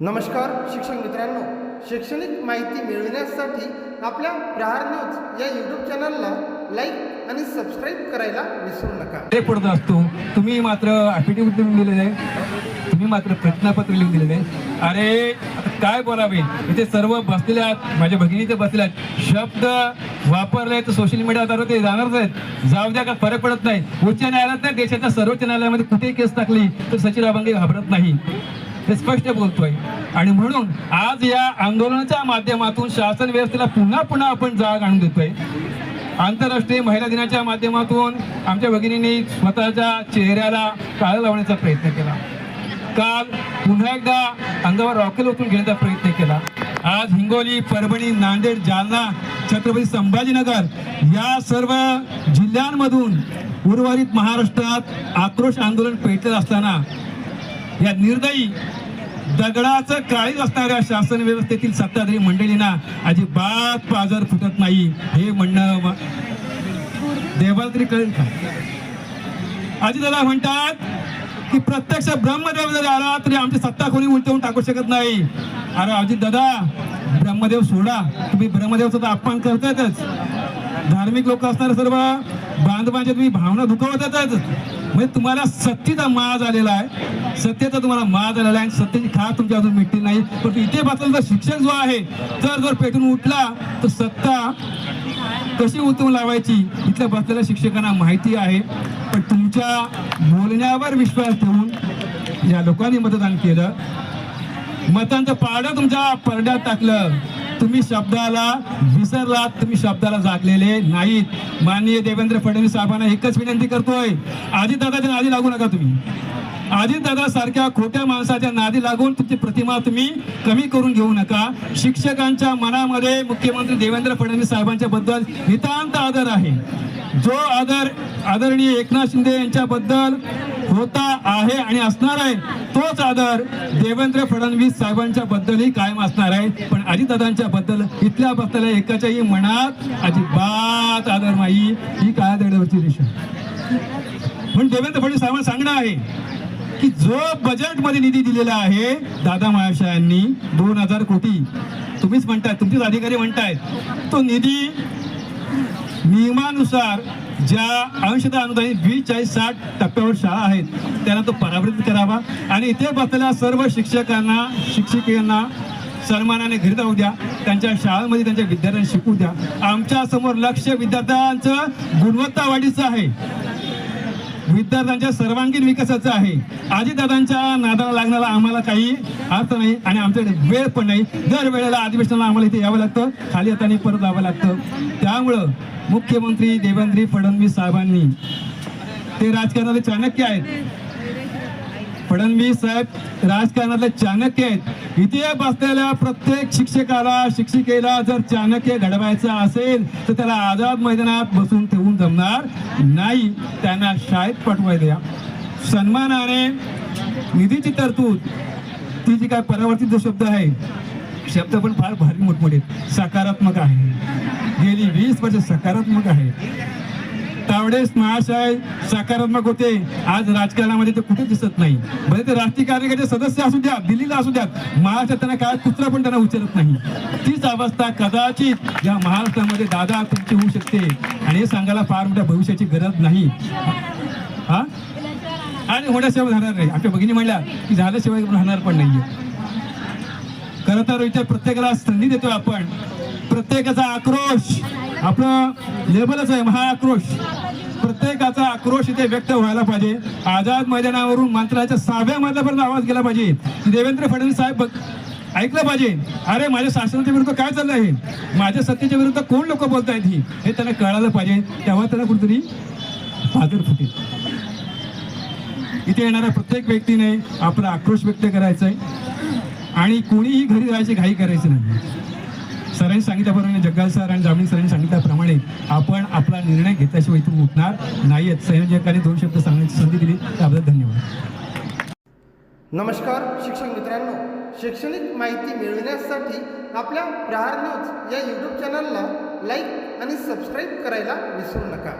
नमस्कार शिक्षक मित्रांनो. शैक्षणिक माहिती मिळविण्यासाठी आपल्या प्रहार न्यूज या यूट्यूब चॅनलला लाईक आणि सबस्क्राईब करायला विसरू नका. ते पडत असतो तुम्ही मात्र अफिडेव्हिट लिहून दिलेलं आहे. तुम्ही मात्र प्रतिज्ञापत्र लिहून दिलेलं आहे. अरे काय बोलावे? इथे सर्व बसलेले आहेत. माझ्या भगिनी ते बसले आहेत. शब्द वापरले तर सोशल मीडियावर ते जाणारच आहेत. जाऊ द्या का फरक पडत नाही. उच्च न्यायालयात नाही देशाच्या सर्वोच्च न्यायालयामध्ये कुठेही केस टाकली तर सचिन अभंगे घाबरत नाही. हे स्पष्ट बोलतोय. आणि म्हणून आज या आंदोलनाच्या माध्यमातून शासन व्यवस्थेला पुन्हा पुन्हा आपण जाग आणून देतोय. आंतरराष्ट्रीय महिला दिनाच्या माध्यमातून आमच्या भगिनींनी स्वतःच्या चेहऱ्याला काळ लावण्याचा प्रयत्न केला. काल पुन्हा एकदा अंगावर रॉकेल ओतून घेण्याचा प्रयत्न केला. आज हिंगोली परभणी नांदेड जालना छत्रपती संभाजीनगर या सर्व जिल्ह्यांमधून उर्वरित महाराष्ट्रात आक्रोश आंदोलन पेटलं असताना या निर्दयी दगडाचं काळीज असणाऱ्या शासन व्यवस्थेतील सत्ताधारी मंडळींना अजिबात पाजर फुटत नाही. हे म्हणणं देवाला तरी कळेल का? आजी दादा म्हणतात की प्रत्यक्ष ब्रह्मदेव जरी आला तरी आमची सत्ता कोणी उलटवून टाकू शकत नाही. अरे अजित दादा ब्रह्मदेव सोडा. तुम्ही ब्रह्मदेवचा तर अपमान करतायतच धार्मिक लोक असणारे सर्व. बांधवांच्या तुम्ही भावना दुखावतातच. म्हणजे तुम्हाला सत्तेचा माज आलेला आहे. सत्तेचा तुम्हाला माज आलेला आहे. सत्तेची खा तुमच्या अजून मिटली नाही. पण इथे बसलेला शिक्षण जो आहे जर जर पेटून उठला तर सत्ता कशी उतरून लावायची? इथल्या बसलेल्या शिक्षकांना माहिती आहे. पण तुमच्या बोलण्यावर विश्वास ठेवून या लोकांनी मतदान केलं. मतांचं पारडं तुमच्या पडद्यात टाकलं. तुम्ही शब्दाला विसरलात तुम्ही शब्दाला जागलेले नाहीत. माननीय देवेंद्र फडणवीस साहेबांना एकच विनंती करतोय अजित नादी लागू नका तुम्ही. अजित दादा सारख्या खोट्या माणसाच्या नादी लागून तुमची प्रतिमा तुम्ही कमी करून घेऊ नका. शिक्षकांच्या मनामध्ये मुख्यमंत्री देवेंद्र फडणवीस साहेबांच्या बद्दल नितांत आदर आहे. जो आदर आदरणीय एकनाथ शिंदे यांच्याबद्दल होता आहे आणि असणार आहे. तोच आदर देवेंद्र फडणवीस साहेबांच्या बद्दलही कायम असणार आहे. पण अजितदादांच्या बद्दल इथल्या बसलेल्या एकाच्याही मनात अजिबात आदर नाही. ही काय देण्यावरची रेषा पण देवेंद्र फडणवीस साहेबांना सांगणं आहे की जो बजेटमध्ये निधी दिलेला आहे दादा महाशयांनी दोन हजार कोटी तुम्हीच म्हणताय तुमचेच अधिकारी म्हणतायत तो निधी नियमानुसार ज्या अंशतः अनुदानित वीस चाळीस साठ टप्प्यावर शाळा आहेत त्यांना तो परावृत्त करावा. आणि इथे बसलेल्या सर्व शिक्षकांना शिक्षिकांना सन्मानाने घरी जाऊ द्या. त्यांच्या शाळांमध्ये त्यांच्या विद्यार्थ्यांना शिकू द्या. आमच्यासमोर लक्ष विद्यार्थ्यांचं गुणवत्ता वाढीचं आहे. विद्यार्थ्यांच्या सर्वांगीण विकासाचं आहे. आजीदादांच्या नादाला लागण्याला आम्हाला काही अर्थ नाही आणि आमच्याकडे वेळ पण नाही. दर वेळेला अधिवेशनाला आम्हाला इथे यावं लागतं. खाली हाताने परत जावं लागतं. त्यामुळं मुख्यमंत्री देवेंद्र फडणवीस साहेबांनी ते राजकारणाचे चाणक्य आहेत. फडणवीस साहेब राजकारणातले चाणक्य आहेत. इतिहास असलेल्या प्रत्येक शिक्षकाला शिक्षिकेला जर चाणक्य घडवायचं असेल तर त्याला आझाद मैदानात बसून ठेवून जमणार नाही. त्यांना शाळेत पाठवाय द्या. सन्मानाने निधीची तरतूद. ती जी काय परावर्तित जो शब्द आहे शब्द पण फार भारी मोठमोठे आहेत. सकारात्मक आहे. गेली वीस वर्ष सकारात्मक आहे. तावडेस महाशय सकारात्मक होते. आज राजकारणामध्ये ते कुठे दिसत नाही. भले ते राष्ट्रीय कार्यकारिणीचे सदस्य असू द्या दिल्लीला असू द्यात महाराष्ट्रात त्यांना काय कुत्रा पण त्यांना उचलत नाही. तीच अवस्था कदाचित या महाराष्ट्रामध्ये दादा तुमची होऊ शकते. आणि हे सांगायला फार मोठ्या भविष्याची गरज नाही. हा? आणि होण्याशिवाय राहणार नाही. आपल्या भगिनी म्हणल्या की झाल्याशिवाय राहणार पण नाहीये. खरं तर इथे प्रत्येकाला संधी देतोय आपण. प्रत्येकाचा आक्रोश. आपलं लेबलच आहे महाआक्रोश प्रत्येकाचा आक्रोश इथे व्यक्त व्हायला पाहिजे. आझाद मैदानावरून मंत्राच्या सहाव्या मधल्यापर्यंत आवाज गेला पाहिजे. देवेंद्र फडणवीस साहेब बघ- ऐकलं पाहिजे. अरे माझ्या शासनाच्या विरुद्ध काय चाललं आहे माझ्या सत्तेच्या विरुद्ध कोण लोक बोलतायत ही? हे त्यांना कळायला पाहिजे. तेव्हा त्यांना कुठेतरी पाजर फुटेल. इथे येणाऱ्या प्रत्येक व्यक्तीने आपला आक्रोश व्यक्त करायचा आहे आणि कोणीही घरी जायची घाई करायची नाही. सरांनी सांगितल्याप्रमाणे जग्गाल सर आणि जामीन सरांनी सांगितल्याप्रमाणे आपण आपला निर्णय घेतल्याशिवाय इथून उठणार नाही आहेत संयोजकांनी दोन शब्द सांगण्याची संधी दिली. त्याबद्दल धन्यवाद. नमस्कार शिक्षक मित्रांनो. शैक्षणिक माहिती मिळविण्यासाठी आपल्या प्रहार न्यूज या यूट्यूब चॅनलला लाईक आणि सबस्क्राईब करायला विसरू नका.